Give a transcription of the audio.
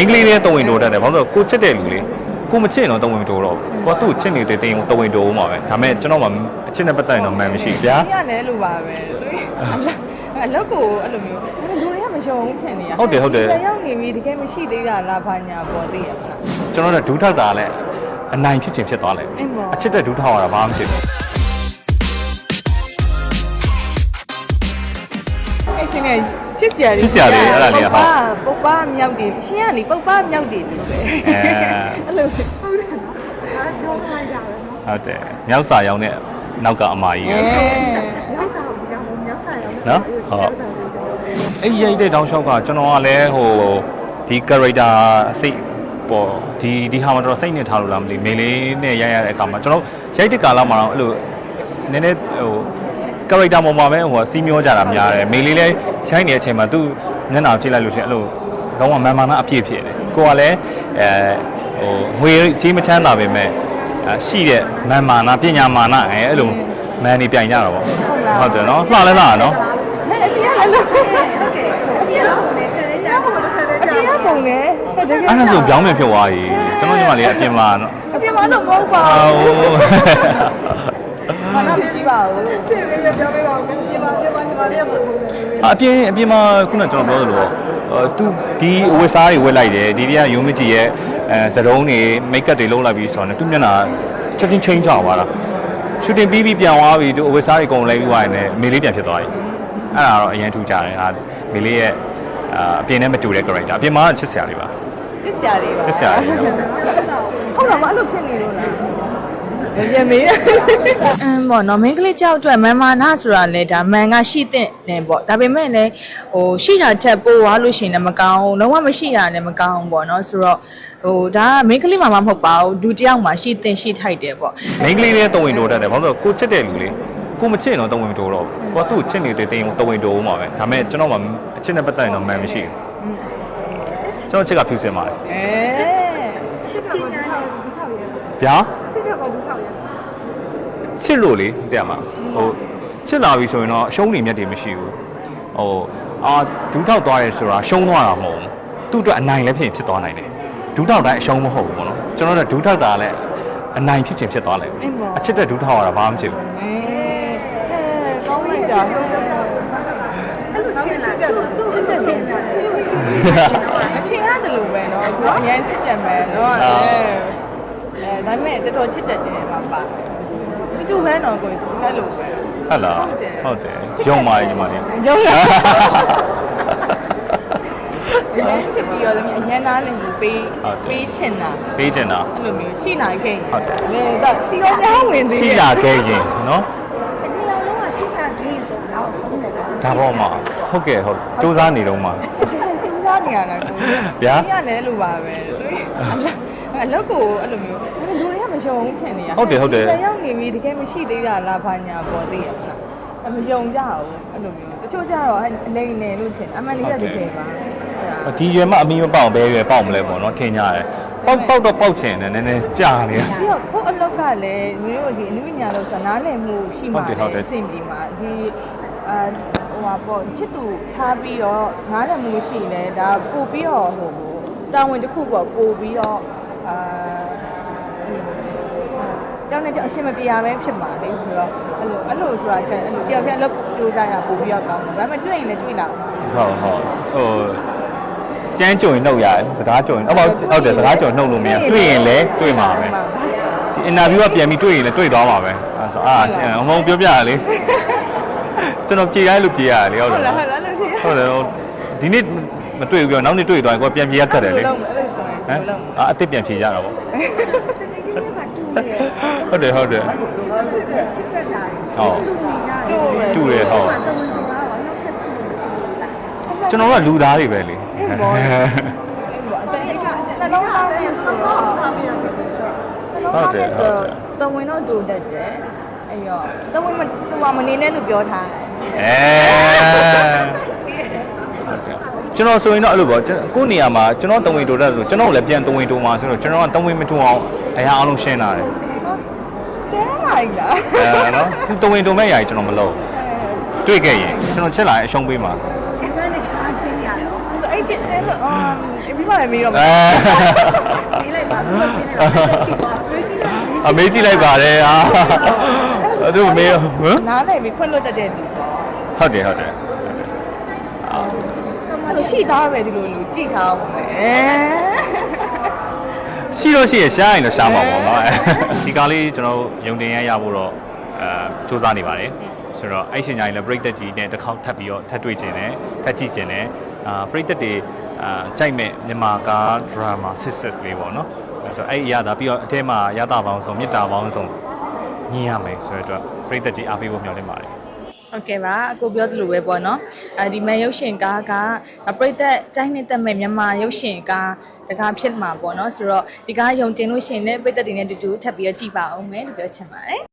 အင်္ဂလိပ်နဲ့တဝင်တိုးတတ်တယ်ဘာလို့လဲကိုချစ်တဲ့လူလေကိုမချစ်ရင်တော့တဝင်တိုးတော့ဘူးကိုကသူ့ကိုချစ်နေတဲ့တင်းကိုတဝင်တိုးဦးမှာပဲဒါပေမဲ့ကျွန်တော်မှအချစ်နဲ့ပတ်သက်ရင်တော့မှန်မရှိဘူးဗျာ။ဒီကလည်းလိုပါပဲ။အလုပ်ကိုအဲ့လိုမျိုးလူတွေကမယုံဘူးဖြစ်နေရ။ရောက်နေပြီတကယ်မရှိသေးတာလားဘာညာပေါ်သေးရမလားကျွန်တော်တို့ဒူးထောက်တာလည်းအနိုင်ဖြစ်ခြင်းဖြစ်သွားလိမ့်မယ်အချစ်တဲ့ဒူးထောက်ရတာဘာမှမဖြစ်ဘူး။အဲ့စင်းက ချစ်စရာလေးပုပ်ပါမြောက်တယ်ရှင်းရလေပုပ်ပါမြောက်တယ်လို့ပဲ။အဲ့လိုဟုတ်တယ်။အားတော့မှကြတယ်နော်ဟုတ်တယ်မြောက်စာရောင်းတဲ့နောက်ကအမာကြီး။ပဲအဲရောက်စားဘူးကြောင့်မြောက်စားရောနော်ဟုတ်အဲ့ရိုက်တဲ့တောင်းလျှောက်ကကျွန်တော်ကလည်းဟိုဒီ character စိတ်ပေါ်ဒီဒီဟာမှာတော့စိတ်နဲ့ထားလို့လားမသိမေလေးနဲ့ရိုက်ရတဲ့အခါမှာကျွန်တော်ရိုက်တဲ့ကာလမှာတော့အဲ့လိုနည်းနည်းဟို character ပေါ်မှာပဲဟိုစီးမျောကြတာများတယ်မေလေးလည်းရိုက်နေတဲ့အချိန်မှာသူ့မျက်နှာကိုကြည့်လိုက်လို့ရှိရင်အဲ့လိုတော့မန်မာနာအပြည့်ဖြစ်တယ်ကိုကလည်းအဲဟိုငွေကြီးမချမ်းသာပေမဲ့အဲရှိတဲ့မန်မာနာပညာမာနာအဲအဲ့လိုမန်နေပြိုင်ကြတာပေါ့ဟုတ်တယ်နော်လှလဲလှနော်။ဟဲ့အပြည့်လည်းလို့ဟုတ်ကဲ့အပြည့်တော့နေထရဲချာဖို့လည်းထရဲအချာပြည့်ရပုံနဲ့ဟဲ့တကယ်အဲ့ဒါဆိုပြောင်းမယ်ဖြစ်သွားပြီကျွန်တော်ညီမလေးကအပြင်မှာနော်အပြည့်မလို့မဟုတ်ပါအာဘူးဟို။ ဘာမှမကြည့်ပါဘူးဖြစ်ပြီးပြောပြပါဦးပြပါပြပါညီမလေးကဘယ်လိုပုံစံမျိုးလဲအပြင်အပြင်မှာခုနကကျွန်တော်ပြောသလိုပေါ့သူဒီအဝတ်စားတွေဝတ်လိုက်တယ်ဒီတည်းကယုံမကြည်ရဲ့အဲစတုံးတွေမိတ်ကပ်တွေလုပ်လိုက်ပြီးဆိုတော့သူမျက်နှာချက်ချင်းချင်းချသွားတာရှူတင်ပြီးပြီးပြန်သွားပြီသူအဝတ်စားတွေကုန်လိုက်ပြီးသွားရင်လည်းမေလေးပြန်ဖြစ်သွားပြီအဲ့ဒါတော့အရင်ထူကြတယ်ဟာမေလေးရဲ့အာအပြင်နဲ့မတူတဲ့ character အပြင်မှာချစ်စရာလေးပါ။ချစ်စရာလေးပါချစ်စရာလေးဟုတ်လားမအဲ့လိုဖြစ်နေလို့လား။ ပြန်မေးအမ်ပေါ့နော်မင်းကလေးကြောက်အတွက်မန်မာနာဆိုတာလေဒါမန်ကရှိတဲ့နေပေါ့ဒါပေမဲ့လည်းဟိုရှိတာချက်ပို့သွားလို့ရှိရင်လည်းမကောင်းဘူးလုံးဝမရှိတာလည်းမကောင်းဘူးပေါ့နော်ဆိုတော့ဟိုဒါကမင်းကလေးမှမဟုတ်ပါဘူးဒူတယောက်မှရှိတဲ့ရှိထိုက်တယ်ပေါ့မိန်းကလေးနဲ့တဝင်တိုးတတ်တယ်ဘာလို့လဲကိုချစ်တဲ့လူလေကိုမချစ်ရင်တော့တဝင်တိုးတော့ဘူးကိုကသူ့ကိုချစ်နေတဲ့တင်းကိုတဝင်တိုးဦးမှာပဲဒါပေမဲ့ကျွန်တော်မှအချစ်နဲ့ပတ်သက်ရင်တော့မှန်မရှိဘူးကျွန်တော်ချစ်ကဖြူစင်ပါတယ်အဲချစ်ချင်းညာနဲ့ဘူးထောက်ရဗျာချစ်တော့ဘူးထောက်ရ ချစ်လို့လေတဲ့မှာဟိုချစ်လာပြီဆိုရင်တော့အရှုံးနေမြတ်တွေမရှိဘူးဟိုအာဒူးထောက်သွားရဲဆိုတာရှုံးသွားတာမဟုတ်ဘူးသူ့အတွက်အနိုင်လည်းဖြစ်ရင်ဖြစ်သွားနိုင်တယ်ဒူးထောက်တိုင်းအရှုံးမဟုတ်ဘူးပေါ့နော်ကျွန်တော်တို့ဒူးထောက်တာလည်းအနိုင်ဖြစ်ခြင်းဖြစ်သွားလိမ့်မယ်အချစ်တဲ့ဒူးထောက်ရတာဘာမှမဖြစ်ဘူးအဲကောင်းလိုက်တာအဲ့လိုချင်လာသူ့သူ့အဲ့လိုချင်လာသူ့ချင်လာအထင်ရတယ်လို့ပဲနော်သူအရင်ချစ်တယ်မယ်နော်အဲအဲဒါပေမဲ့တော်တော်ချစ်တယ်တယ်မှာပါ ဒီတူပဲနော်ကိုအဲ့လိုပဲဟုတ်လားဟုတ်တယ်ရုံပါလေညီမလေးရုံးရအဲချစ်ပြီးတော့လည်းအရင်သားလည်းကြီးပေးပေးချင်တာပေးချင်တာအဲ့လိုမျိုးရှိနိုင်ခဲ့ဟုတ်တယ်လေတော့စီရောင်းဝင်သေးရှိလာခဲ့ရင်နော်နေအောင်လုံးဝရှိတာဂိမ်းဆိုတာတော့ဘုံနေတာဒါပေါ့မှာဟုတ်ကဲ့ဟုတ်စူးစမ်းနေတော့မှာချစ်တယ်စဉ်းစားနေရတာကိုဗျာဒီကလည်းလိုပါပဲအလုပ်ကိုအဲ့လိုမျိုးလူတွေကမ ယုံဘူးဖြစ်နေရဟုတ်တယ်ဟုတ်တယ်ရောက်နေပြီတကယ်မရှိသေးတာလားဘာညာပေါ်သေးရမလားအမယုံကြဘူးအဲ့လိုမျိုးတချို့ကျတော့လိန်နေလို့ထင်အမှန်လေးတကယ်ပါအဲ့ဒါဒီရွယ်မအမီမပေါအောင်ဘဲရွယ်ပေါအောင်မလဲပေါ့နော်ထင်ကြရတယ်ပေါက်ပေါက်တော့ပေါက်ချင်တယ်နည်းနည်းကြာနေရပြီးတော့ကိုယ့်အလောက်ကလည်းမျိုးတို့ဒီအနုပညာလို့ဆိုတာနားလည်မှုရှိမှဟုတ်တယ်ဟုတ်တယ်အဆင်ပြေမှာဒီအာဟိုပါပေါ့ချစ်သူထားပြီးတော့နားလည်မှုရှိရင်လည်းဒါပို့ပြီးတော့ဟိုတာဝန်တစ်ခုပေါ့ပို့ပြီးတော့အာ တောင်းနေကြအဆင်မပြေရပဲဖြစ်မှာလေဆိုတော့အဲ့လိုအဲ့လိုဆိုတာချက်အဲ့လိုတယောက်တည်းအလုပ်ကြိုးစားရပို့ပြီးတော့ကောင်းတယ်ဒါပေမဲ့တွေ့ရင်လည်းတွေ့လာအောင်ဟုတ်ဟုတ်ဟိုကျန်းကြုံရင်နှုတ်ရတယ်စကားကြုံရင်ဟုတ်ပါဟုတ်တယ်စကားကြုံနှုတ်လို့မရတွေ့ရင်လည်းတွေ့မှာပဲဒီအင်တာဗျူးကပြန်ပြီးတွေ့ရင်လည်းတွေ့သွားမှာပဲအဲဆိုအာရှင်အမုံပြောပြရလေကျွန်တော်ပြေးရိုင်းလို့ပြေးရတယ်လေဟုတ်ဟုတ်တယ်လားဟုတ်လားလို့ရှိရင်ဟုတ်တယ်ဒီနေ့မတွေ့ဘူးပြောနောက်နေ့တွေ့သွားရင်ကိုပြန်ပြေးရခတ်တယ်လေလုံးအဲ့လိုဆိုရင်ဟမ်လုံးအာအစ်စ်ပြန်ဖြေကြတာပေါ့တကယ်ကြီးကတူတယ် ဟုတ်တယ်ဟုတ်တယ်ချစ်တယ်ချစ်တတ်တာဟုတ်တူနေကြတယ်တူတယ်ဟုတ်တဝင်တူပါတော့နောက်ဆက်ဖို့မထင်ဘူးလားကျွန်တော်ကလူသားတွေပဲလေအဲ့ဘောအဲ့ဘောအတန်ကနှလုံးသားနဲ့ဆိုတော့ထားပြရမယ်ဟုတ်တယ်ဟုတ်တယ်တဝင်တော့တူတတ်တယ်အဲ့ရောတဝင်မတူမမနေနဲ့လို့ပြောထားအဲကျွန်တော်ဆိုရင်တော့အဲ့လိုပေါ့ကျွန်ကိုယ့်နေရာမှာကျွန်တော်တဝင်တိုးတတ်ဆိုကျွန်တော်လည်းပြန်တဝင်တိုးမှာဆိုတော့ကျွန်တော်ကတဝင်မတိုးအောင် အရာအလုံးရှင်းလာတယ်ကျဲလိုက်လားအဲနော်သူတဝင်တိုးမဲ့ຢာကြီးကျွန်တော်မလုပ်တွေ့ခဲ့ရင်ကျွန်တော်ချက်လာရင်အရှုံးပေးမှာဆင်မနဲ့ချားစင်းကြတယ်ဆိုအဲ့ဒီအဲ့လိုအာ episode မှလည်းမေးတော့မအဲပေးလိုက်ပါဘူးပေးလိုက်ပါဒီပါမေးကြည့်လိုက်အမေးကြည့်လိုက်ပါတယ်အာအဲ့ဒါမေးဟမ်နားလည်းပြီးခွင့်လွတ်တတ်တဲ့သူပေါ့ဟုတ်တယ်ဟုတ်တယ်အဲ့လိုရှိသားပဲဒီလိုလူကြည့်ထားအောင်ပဲအဲ ရှိတော့ရှိရရှားရင်တော့ရှားမှာပေါ့နော်ဒီကားလေးကျွန်တော်တို့ယုံတင်ရရဖို့တော့အဲစူးစမ်းနေပါတယ်ဆိုတော့အဲ့ရှင်ညာကြီးလည်းပြိတက်ကြီးနဲ့တစ်ခေါက်ထပ်ပြီးတော့ထပ်တွေ့ကျင်တယ်ထပ်ကြည့်ကျင်တယ်အာပြိတက်တွေအာကြိုက်မဲ့မြန်မာကားဒရာမာဆစ်ဆစ်လေးပေါ့နော်အဲဆိုအဲ့အရာဒါပြီးတော့အထဲမှာရတာပေါင်းဆုံးမြစ်တာပေါင်းဆုံးညင်ရမယ်ဆိုတဲ့အတွက်ပြိတက်ကြီးအားပေးဖို့မျှော်လင့်ပါတယ် ဟုတ်ကဲ့ပါအကိုပြောသလိုပဲပေါ့နော်အဲဒီမဲ့ရုပ်ရှင်ကားကပရိသတ်ကျိုင်းနေတဲ့မဲ့မြန်မာရုပ်ရှင်ကားတကားဖြစ်မှာပေါ့နော်ဆိုတော့ဒီကားယုံတင်လို့ရှိရင်လည်းပရိသတ်တွေနဲ့တူတူထပ်ပြီးတော့ကြည့်ပါအောင်မယ်လို့ပြောချင်ပါတယ်